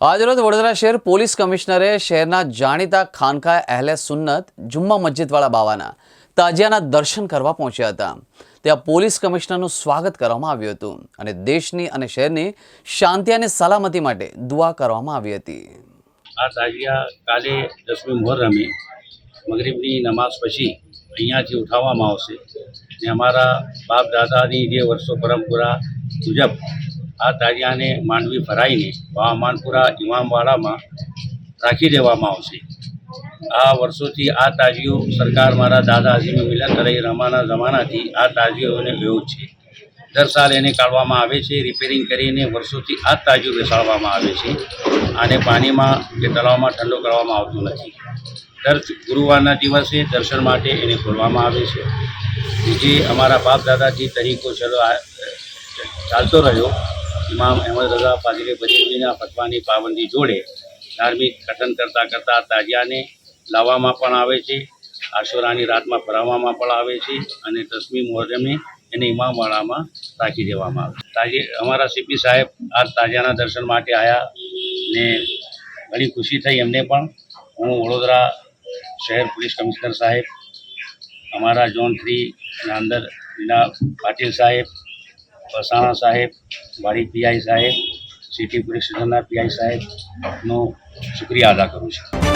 આજરોજ વડોદરા શહેર પોલીસ કમિશનરે શહેરના જાણીતા ખાનકા અહેલે સુન્નત જુમ્મા મસ્જિદવાળા બાવાના તાજિયાના દર્શન કરવા પહોંચ્યા હતા. ત્યાં પોલીસ કમિશનરનું સ્વાગત કરવામાં આવ્યું હતું અને દેશની અને શહેરની શાંતિ અને સલામતી માટે દુઆ કરવામાં આવી હતી. આ તાજિયા કાલે દસમી મુહર્રમે મગરીબની નમાઝ પછી અહીંયાથી ઉઠાવવામાં આવશે. ને અમારા બાપ દાદાની જે વર્ષો પરંપરા મુજબ આ તાજિયાને માંડવી ભરાઈને હવામાનપુરા ઇમામવાડામાં રાખી દેવામાં આવશે. આ વર્ષોથી આ તાજીઓ સરકાર મારા દાદા અઝીમ મિલન કરાઈ રમાના જમાનાથી આ તાજીઓને લેવું છે. દર સાલ એને કાઢવામાં આવે છે રિપેરિંગ કરીને વર્ષોથી આ તાજીઓ બેસાડવામાં આવે છે. આને પાણીમાં કે તળાવમાં ઠંડો કરવામાં આવતો નથી. દર ગુરુવારના દિવસે દર્શન માટે એને ખોલવામાં આવે છે. જે અમારા બાપ દાદાજી તરીકો ચલો ચાલતો રહ્યો. ઇમામ અહેમદ રઝા ફાઝિલે બજીરવીના ફતવાની પાબંદી જોડે ધાર્મિક કથન કરતાં કરતાં તાજિયાને લાવવામાં પણ આવે છે, આશોરાની રાતમાં ભરાવવામાં પણ આવે છે અને દસમી મોહરમે એને ઇમામવાળામાં રાખી દેવામાં આવે તાજે, અમારા સીપી સાહેબ આ તાજાના દર્શન માટે આવ્યા ને ઘણી ખુશી થઈ એમને પણ. હું વડોદરા શહેર પોલીસ કમિશનર સાહેબ, અમારા ઝોન થ્રીના અંદર વિના પાટીલ સાહેબ વસાણા સાહેબ વાડી પીઆઈ સાહેબ સિટી પોલીસ સ્ટેશનના પીઆઈ સાહેબનો શુક્રિયા અદા કરું છું.